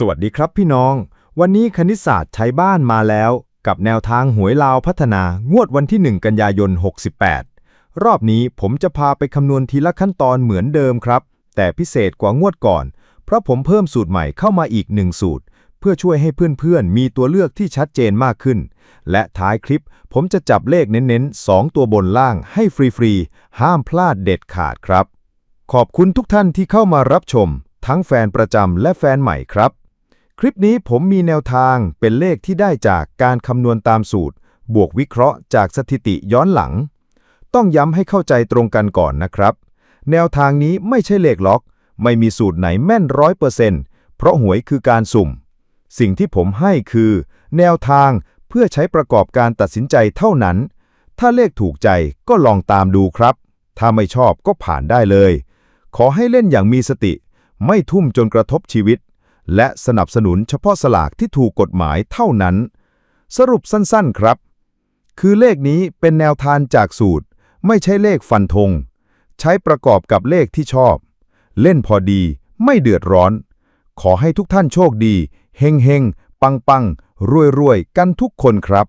สวัสดีครับพี่น้อง วันนี้คณิตศาสตร์ใช้บ้านมาแล้ว กับแนวทางหวยลาวพัฒนางวดวันที่ 1 กันยายน 68 รอบนี้ผมจะพาไปคำนวณทีละขั้นตอนเหมือนเดิมครับ แต่พิเศษกว่างวดก่อน เพราะผมเพิ่มสูตรใหม่เข้ามาอีกหนึ่งสูตร เพื่อช่วยให้เพื่อนๆ มีตัวเลือกที่ชัดเจนมากขึ้น และท้ายคลิปผมจะจับเลขเน้นๆ 2 ตัวบนล่างให้ฟรีๆ ห้ามพลาดเด็ดขาดครับ ขอบคุณทุกท่านที่เข้ามารับชม ทั้งแฟนประจำและแฟนใหม่ครับ คลิปนี้ผมมีแนวทางเป็นเลขที่ได้จากการคำนวณตามสูตร บวกวิเคราะห์จากสถิติย้อนหลัง ต้องย้ำให้เข้าใจตรงกันก่อนนะครับ แนวทางนี้ไม่ใช่เลขล็อก ไม่มีสูตรไหนแม่นร้อยเปอร์เซ็นต์เพราะหวยคือการสุ่ม สิ่งที่ผมให้คือ แนวทางเพื่อใช้ประกอบการตัดสินใจเท่านั้น ถ้าเลขถูกใจก็ลองตามดูครับ ถ้าไม่ชอบก็ผ่านได้เลย ขอให้เล่นอย่างมีสติ ไม่ทุ่มจนกระทบชีวิต และสนับสนุนเฉพาะสลากที่ถูกกฎหมายเท่านั้น สรุปสั้นๆครับ คือเลขนี้เป็นแนวทางจากสูตร ไม่ใช่เลขฟันธง ใช้ประกอบกับเลขที่ชอบ เล่นพอดี ไม่เดือดร้อน ขอให้ทุกท่านโชคดี เฮงเฮงปังปังรวยรวยๆกันทุกคนครับ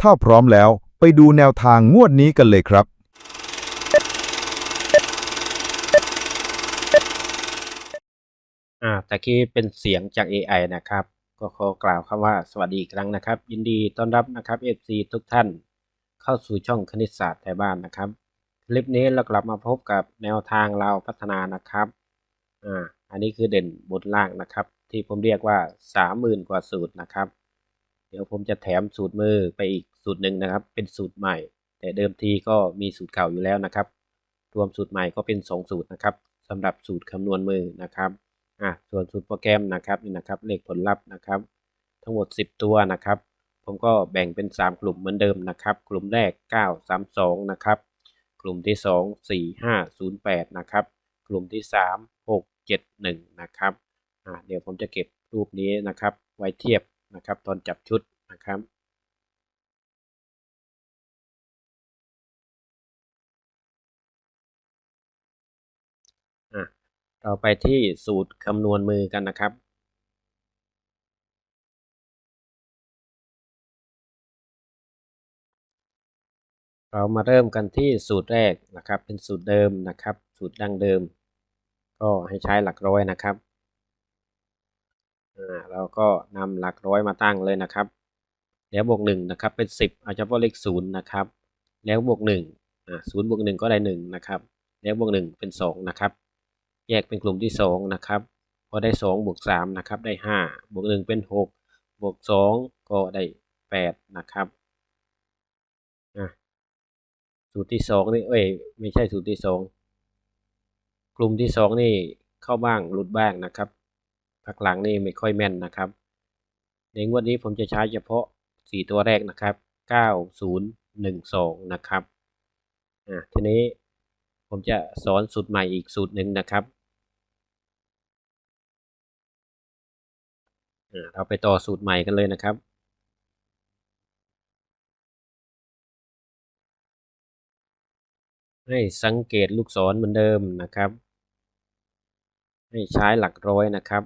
ถ้าพร้อมแล้วไปดูแนวทางงวดนี้กันเลยครับ อ่าตะกี้เป็นเสียงจาก AI นะครับ ก็ขอกล่าวคำว่าสวัสดีอีกครั้งนะครับ ยินดีต้อนรับนะครับ FC ทุกท่าน เข้าสู่ช่องคณิตศาสตร์ไทยบ้านนะครับ คลิปนี้เรากลับมาพบกับแนวทางเราพัฒนานะครับอ่าอันนี้คือเด่นบนล่างนะครับ ที่ผมเรียกว่า 30,000 กว่าสูตรนะครับ เดี๋ยวผมจะแถมสูตรมือไปอีกสูตรหนึ่งนะครับ เป็นสูตรใหม่ แต่เดิมทีก็มีสูตรเก่าอยู่แล้วนะครับ รวมสูตรใหม่ก็เป็น 2 สูตรนะครับสำหรับสูตรคำนวณมือนะครับ อะส่วนสูตรโปรแกรมนะครับนี่นะครับเลขผลลัพธ์นะครับ ทั้งหมด 10 ตัวนะครับ ผมก็แบ่งเป็น 3 กลุ่มเหมือนเดิมนะครับ กลุ่มแรก 932 นะครับ กลุ่มที่ 2 4508 นะครับ กลุ่มที่ 3 671 นะครับอะเดี๋ยวผมจะเก็บรูปนี้นะครับ ไว้เทียบนะครับ ตอนจับชุดนะครับ เราไปที่สูตรคำนวณมือกันนะครับ เรามาเริ่มกันที่สูตรแรกนะครับ เป็นสูตรเดิมนะครับ สูตรดั้งเดิม ก็ให้ใช้หลักร้อยนะครับอ่าเราก็นำหลักร้อยมาตั้งเลยนะครับ แล้วบวกหนึ่งนะครับเป็นสิบเอาเฉพาะเลขศูนย์นะครับ แล้วบวกหนึ่งอ่าศูนย์บวกหนึ่งก็ได้หนึ่งนะครับ แล้วบวกหนึ่งเป็นสองนะครับ แยกเป็นกลุ่มที่สองนะครับ พอได้สองบวกสามนะครับ ได้ห้าบวกหนึ่งเป็นหกบวกสองก็ได้แปดนะครับอะสูตรที่สองนี่ เอ้ย ไม่ใช่สูตรที่สองกลุ่มที่สองนี่เข้าบ้างหลุดบ้างนะครับพักหลังนี่ไม่ค่อยแม่นนะครับ ในงวดนี้ผมจะใช้เฉพาะสี่ตัวแรกนะครับเก้าศูนย์หนึ่งสองนะครับ อะทีนี้ ผมจะสอนสูตรใหม่อีกสูตรหนึ่งนะครับเราไปต่อสูตรใหม่กันเลยนะครับ ให้สังเกตลูกศรเหมือนเดิมนะครับ ให้ใช้หลักร้อยนะครับ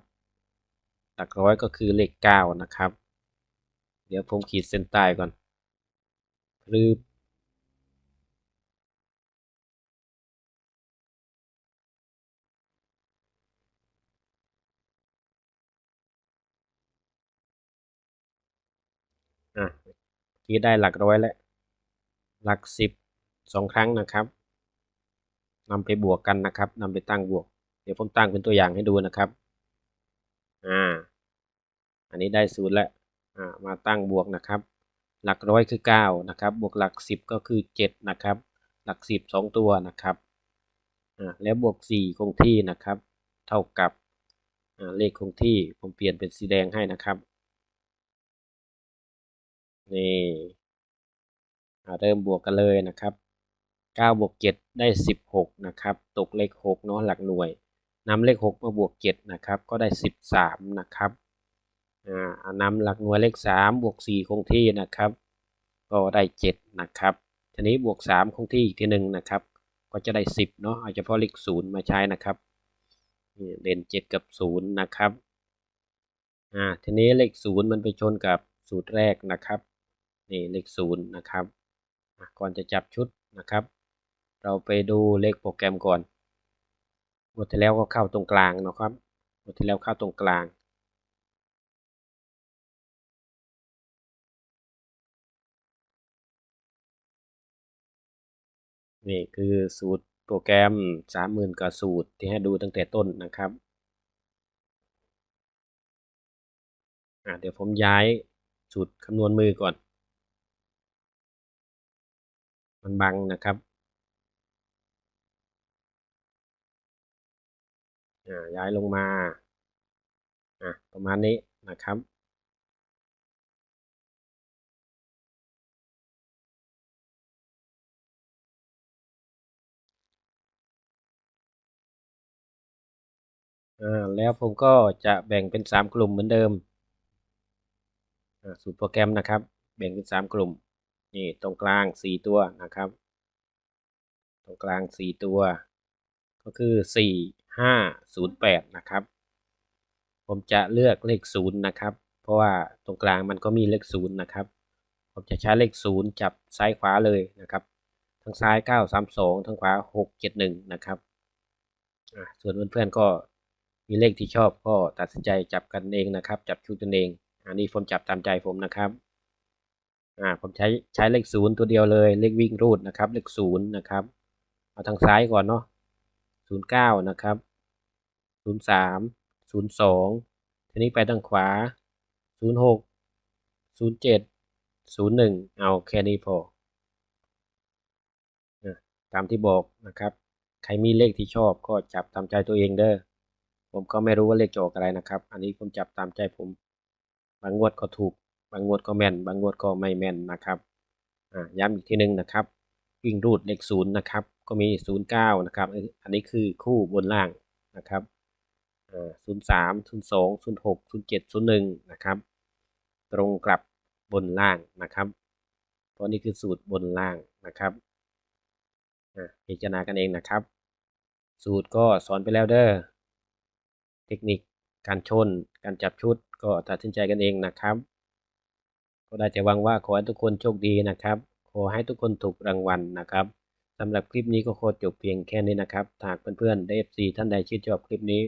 หลักร้อยก็คือเลขเก้านะครับ เดี๋ยวผมขีดเส้นใต้ก่อนรืบ อะขีดได้หลักร้อยแล้ว หลักสิบสองครั้งนะครับนำไปบวกกันนะครับนำไปตั้งบวก เดี๋ยวผมตั้งเป็นตัวอย่างให้ดูนะครับอ่าอันนี้ได้ศูนย์แล้วอ่ามาตั้งบวกนะครับ หลักร้อยคือเก้านะครับบวกหลักสิบก็คือเจ็ดนะครับ หลักสิบสองตัวนะครับอ่าแล้วบวกสี่คงที่นะครับ เท่ากับอ่าเลขคงที่ผมเปลี่ยนเป็นสีแดงให้นะครับ นี่เริ่มบวกกันเลยนะครับ9บวก7ได้ 16 นะครับ ตกเลข 6 เนาะหลักหน่วยนำเลข 6 มาบวก 7 นะครับ ก็ได้ 13 นะครับนำหลักหน่วยเลข 3 บวก 4 คงที่นะครับ ก็ได้ 7 นะครับ ทีนี้บวก 3 คงที่อีกทีหนึ่งนะครับ ก็จะได้ 10 เนาะเอาเฉพาะเลข 0 มาใช้นะครับเด่น 7 กับ 0 นะครับทีนี้เลขศูนย์มันไปชนกับสูตรแรกนะครับ นี่เลขศูนย์นะครับ ก่อนจะจับชุดนะครับ เราไปดูเลขโปรแกรมก่อนงวดที่แล้วก็เข้าตรงกลางนะครับงวดที่แล้วเข้าตรงกลาง นี่คือสูตรโปรแกรมสามหมื่นกับสูตรที่ให้ดูตั้งแต่ต้นนะครับเดี๋ยวผมย้ายสูตรคำนวณมือก่อน มันบังนะครับย้ายลงมาประมาณนี้นะครับ แล้วผมก็จะแบ่งเป็น 3 กลุ่มเหมือนเดิมอ่าสูตรโปรแกรมนะครับ แบ่งเป็น 3 กลุ่ม นี่ตรงกลาง 4 ตัวนะครับ ตรงกลาง 4 ตัว ก็คือ 4 5 0 8 นะครับ ผมจะเลือกเลข 0 นะครับ เพราะว่าตรงกลางมันก็มีเลข 0 นะครับ ผมจะใช้เลข 0 จับซ้ายขวาเลยนะครับ ทั้งซ้าย 9 3 2 ทั้งขวา 6 7 1 นะครับส่วนเพื่อนๆก็มีเลขที่ชอบก็ตัดสินใจจับกันเองนะครับ จับชุดกันเอง อันนี้ผมจับตามใจผมนะครับ อ่าผมใช้ใช้เลขศูนย์ตัวเดียวเลย เลขวิ่งรูดนะครับ เลขศูนย์นะครับ เอาทางซ้ายก่อนเนาะศูนย์เก้านะครับศูนย์สามศูนย์สองทีนี้ไปทางขวาศูนย์หกศูนย์เจ็ดศูนย์หนึ่งเอาแค่นี้พออะตามที่บอกนะครับ ใครมีเลขที่ชอบก็จับตามใจตัวเองเด้อ ผมก็ไม่รู้ว่าเลขจะออกอะไรนะครับ อันนี้ผมจับตามใจผม บางงวดก็ถูก บางงวดก็แม่น บางงวดก็ไม่แม่นนะครับอ่าย้ำอีกทีหนึ่งนะครับวิ่งรูดเลขศูนย์นะครับ ก็มีศูนย์เก้านะครับ อันนี้คือคู่บนล่างนะครับอ่าศูนย์สามศูนย์สองศูนย์หกศูนย์เจ็ดศูนย์หนึ่งนะครับ ตรงกลับบนล่างนะครับเพราะนี่คือสูตรบนล่างนะครับอ่าพิจารณากันเองนะครับ สูตรก็สอนไปแล้วเด้อเทคนิคการชน การจับชุดก็ตัดสินใจกันเองนะครับ ก็ได้แต่หวังว่าขอให้ทุกคนโชคดีนะครับ ขอให้ทุกคนถูกรางวัลนะครับสำหรับคลิปนี้ก็ขอจบเพียงแค่นี้นะครับหากเพื่อนๆได้ FC ท่านใดชื่นชอบคลิปนี้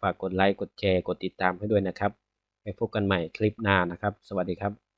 ฝากกดไลค์ กดแชร์ กดติดตามให้ด้วยนะครับ ไปพบกันใหม่คลิปหน้านะครับ สวัสดีครับ